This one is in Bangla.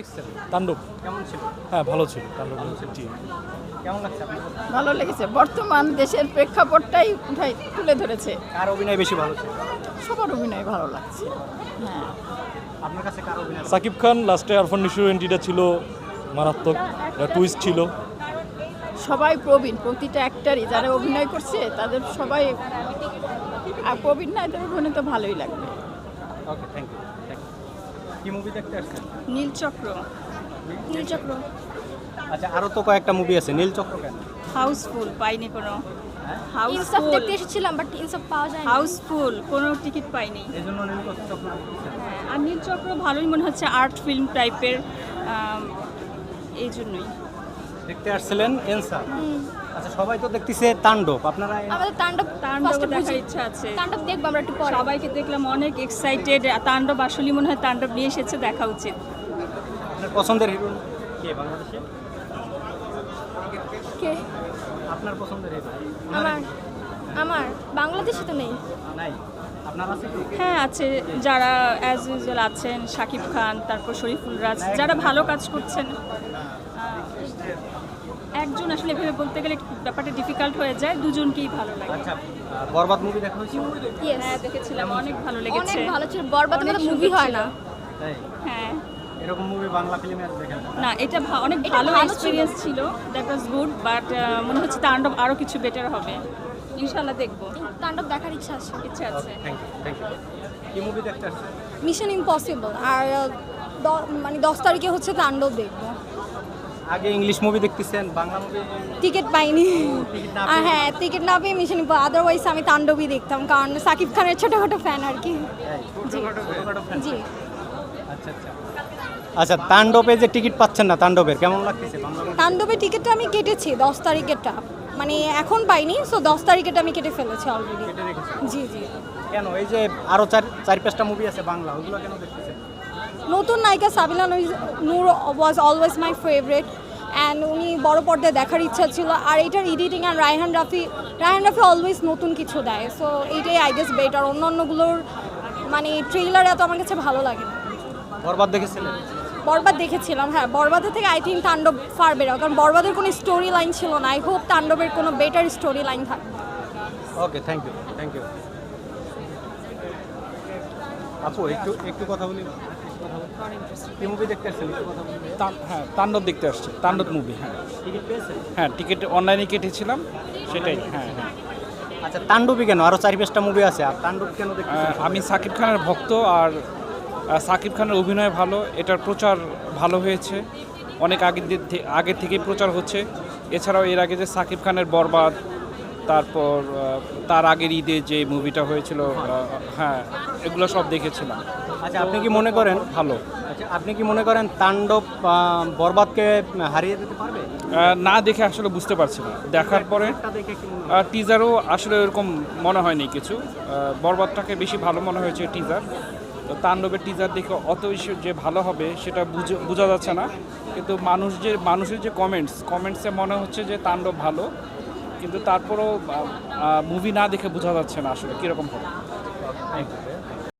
দেখছেন? তাণ্ডব। কেমন ছিল? হ্যাঁ ভালো ছিল। তাণ্ডব জি। কেমন লাগছে ভালো লেগেছে। বর্তমান দেশের প্রেক্ষাপটটাই উঠাই তুলে ধরেছে। কার অভিনয় বেশি ভালো ছিল? সবার অভিনয় ভালো লাগছে। হ্যাঁ। আপনার কাছে কার অভিনয় সাকিব খান লাস্টে আরফান নিশুর এন্ট্রিটা ছিল মারাত্মক টুইস্ট ছিল। সবাই প্রবীণ প্রতিটা অ্যাক্টারই যারা অভিনয় করছে তাদের সবাই আর প্রবীণ না এদের অভিনয় তো ভালোই লাগবে। ওকে থ্যাংক ইউ কি মুভি দেখতে আসছেন? নীলচক্র নীলচক্র আচ্ছা আরও তো কয়েকটা মুভি আছে। নীলচক্র কেন? হাউসফুল পাইনি কোনো। ইনসাফ হাউসফুল। দেখতে এসেছিলাম বাট ইনসাফ পাওয়া যায় হাউসফুল কোনো টিকিট পাইনি। দেখতেছেন। হ্যাঁ আর নীলচক্র ভালোই মনে হচ্ছে আর্ট ফিল্ম টাইপের এই জন্যই। দেখতে আসছিলেন এনসার আচ্ছা সবাই তো দেখতেছে তাণ্ডব। আপনারা আমাদের তাণ্ডব তাণ্ডব দেখার ইচ্ছা আছে। তাণ্ডব দেখব আমরা একটু পরে। সবাইকে দেখলাম অনেক এক্সাইটেড তাণ্ডব আসলে মনে হয় তাণ্ডব নিয়ে এসেছে দেখা উচিত। আপনার পছন্দের হিরো কে বাংলাদেশে? কে? আপনার পছন্দের হিরো। আমার আমার। বাংলাদেশে তো নেই। নাই। হ্যাঁ আছে। যারা অ্যাজ ইউজুয়াল আছেন শাকিব খান তারপর শরীফুল রাজ যারা ভালো কাজ করছেন। একজন আসলে এভাবে বলতে গেলে ব্যাপারটা ডিফিকাল্ট হয়ে যায় দুজনকেই ভালো লাগে। আচ্ছা বরবাদ মুভি দেখা হয়েছে? হ্যাঁ দেখেছিলাম অনেক ভালো অনেক ভালো ছিল। বরবাদ সুন্দর মুভি হয় না। হ্যাঁ। এরকম মুভি বাংলা ফিল্মে আর দেখেন না। না এটা অনেক ভালো। এক্সপিরিয়েন্স ছিল। দ্যাট ওয়াজ গুড বাট মনে হচ্ছে তাণ্ডব আরও কিছু বেটার হবে। ইনশাল্লাহ দেখব। তাণ্ডব দেখার ইচ্ছা আছে। ইচ্ছা আছে। থ্যাংক ইউ থ্যাংক ইউ কি মুভি দেখতে আসছেন? মিশন ইম্পসিবল আর মানে দশ তারিখে হচ্ছে তাণ্ডব দেখব। আগে ইংলিশ মুভি দেখতেছেন বাংলা মুভি টিকিট পাইনি। আর হ্যাঁ টিকিট না পেয়ে মিশন আদারওয়াইজ আমি তাণ্ডবই দেখতাম কারণ সাকিব খানের ছোটোখাটো ফ্যান আর কি। জি আচ্ছা আচ্ছা। আচ্ছা তাণ্ডবে যে টিকিট পাচ্ছেন না তাণ্ডবের কেমন লাগতেছে? তাণ্ডবের টিকিটটা আমি কেটেছি দশ তারিখেরটা। মানে এখন পাইনি সো দশ তারিখেরটা আমি কেটে ফেলেছি অলরেডি জি জি। কেন? এই যে আরও চার চার পাঁচটা মুভি আছে বাংলা ওগুলো কেন দেখতেছেন? নতুন নায়িকা Sabila Nur- Nur was always my favourite and উনি বড় পর্দায় দেখার ইচ্ছা ছিল আর এটার এডিটিং আর রায়হান রাফি রায়হান রাফি অলওয়েজ নতুন কিছু দেয় সো এইটাই আই গেস বেটার অন্য অন্যগুলোর মানে ট্রেইলার এত আমার কাছে ভালো লাগে না। বরবাদ দেখেছিলেন? বরবাদ দেখেছিলাম হ্যাঁ বরবাদের থেকে আই থিঙ্ক তাণ্ডব ফার বেরো কারণ বরবাদের কোনো স্টোরি লাইন ছিল না। আই হোপ তাণ্ডবের কোনো বেটার স্টোরি লাইন থাকবে okay thank you thank you আপু একটু একটু কথা বলি। কি মুভি দেখতে আসছেন? হ্যাঁ তাণ্ডব দেখতে আসছে তাণ্ডব মুভি হ্যাঁ। টিকিট হ্যাঁ টিকিট অনলাইনে কেটেছিলাম সেটাই হ্যাঁ হ্যাঁ। আচ্ছা তাণ্ডবই কেন? আরও চার পাঁচটা মুভি আছে আর তাণ্ডব কেন আমি সাকিব খানের ভক্ত আর সাকিব খানের অভিনয় ভালো এটার প্রচার ভালো হয়েছে। অনেক আগের দিন আগের থেকেই প্রচার হচ্ছে। এছাড়াও এর আগে যে সাকিব খানের বরবাদ তারপর তার আগের ঈদে যে মুভিটা হয়েছিল হ্যাঁ এগুলো সব দেখেছিলাম। আচ্ছা আপনি কি মনে করেন ভালো। আচ্ছা আপনি কি মনে করেন তাণ্ডব বরবাদকে হারিয়ে দিতে পারবে? না দেখে আসলে বুঝতে পারছি না। দেখার পরে? টিজারও আসলে ওরকম মনে হয়নি কিছু। বরবাদটাকে বেশি ভালো মনে হয়েছে টিজার তো তাণ্ডবের টিজার দেখে অত বেশি যে ভালো হবে সেটা বুঝে- যাচ্ছে না কিন্তু মানুষ যে মানুষের যে কমেন্টস কমেন্টসে মনে হচ্ছে যে তাণ্ডব ভালো, কিন্তু তারপরেও মুভি না দেখে বোঝা যাচ্ছে না আসলে, কীরকম হবে.